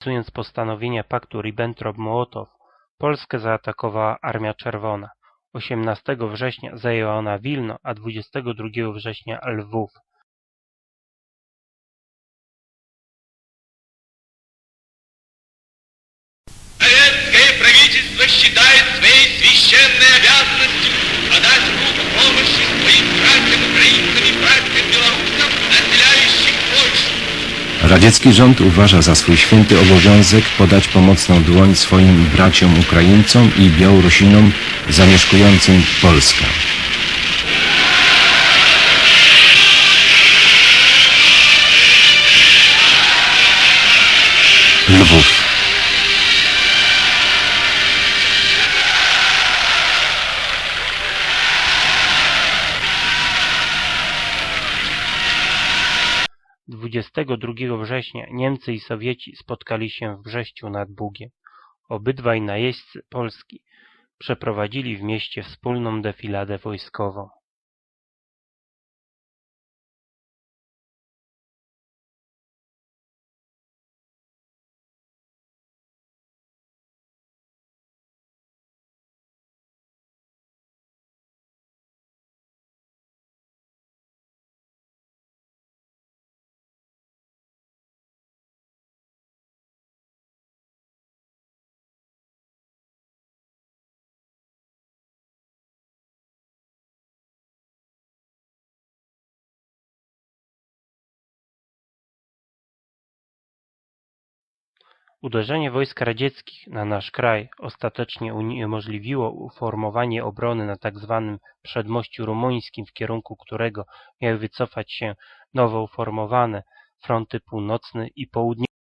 Realizując postanowienia paktu Ribbentrop-Mołotow, Polskę zaatakowała Armia Czerwona. 18 września zajęła ona Wilno, a 22 września Lwów. Советское правительство считает своей Radziecki rząd uważa za swój święty obowiązek podać pomocną dłoń swoim braciom Ukraińcom i Białorusinom zamieszkującym Polskę. Lwów. Dwudziestego drugiego września Niemcy i Sowieci spotkali się w Brześciu nad Bugiem. Obydwaj najeźdźcy Polski przeprowadzili w mieście wspólną defiladę wojskową. Uderzenie wojsk radzieckich na nasz kraj ostatecznie uniemożliwiło uformowanie obrony na tzw. przedmościu rumuńskim, w kierunku którego miały wycofać się nowo uformowane fronty północny i południowy.